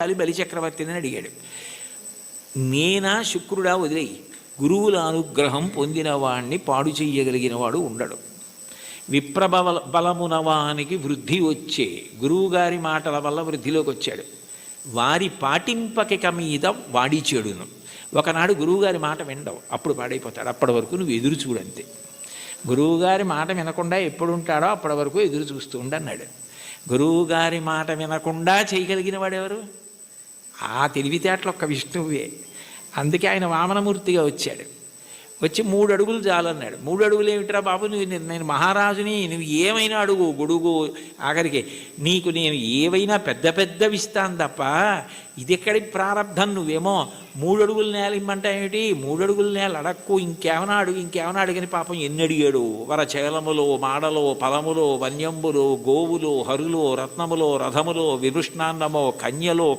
అది బలిచక్రవర్తిని అడిగాడు. నేనా శుక్రుడా వదిలేయి. గురువుల అనుగ్రహం పొందిన వాణ్ణి పాడు చెయ్యగలిగిన వాడు ఉండడు. విప్రబల బలమునవానికి వృద్ధి వచ్చే గురువుగారి మాటల వల్ల వృద్ధిలోకి వచ్చాడు వారి పాటింపకిక మీద వాడి చెడును ఒకనాడు గురువుగారి మాట వినడవు అప్పుడు పాడైపోతాడు. అప్పటి వరకు నువ్వు ఎదురు చూడంతే గురువుగారి మాట వినకుండా ఎప్పుడు ఉంటాడో అప్పటి వరకు ఎదురు చూస్తూ ఉండన్నాడు గురువుగారి మాట వినకుండా చేయగలిగిన వాడెవరు? ఆ తెలివితేటలు ఒక్క విష్ణువే. అందుకే ఆయన వామనమూర్తిగా వచ్చాడు. వచ్చి మూడు అడుగులు చాలన్నాడు మూడు అడుగులు ఏమిట్రా బాబు? నువ్వు నేను- మహారాజుని నువ్వు ఏమైనా అడుగు గొడుగు ఆఖరికి నీకు నేను ఏవైనా పెద్ద పెద్దవి ఇస్తాను తప్ప ఇది ఎక్కడి ప్రారంధం నువ్వేమో? మూడు అడుగులు నేల ఇమ్మంటా ఏమిటి? మూడు అడుగుల నేల అడక్కు ఇంకేమైనా అడుగు ఇంకేమైనా అడిగిన పాపం ఎన్ని అడిగాడు? వరచేలములో మాడలో పలములో వన్యంబులో గోవులో హరులో రత్నములో రథములో విభృష్ణాన్నమో కన్యలో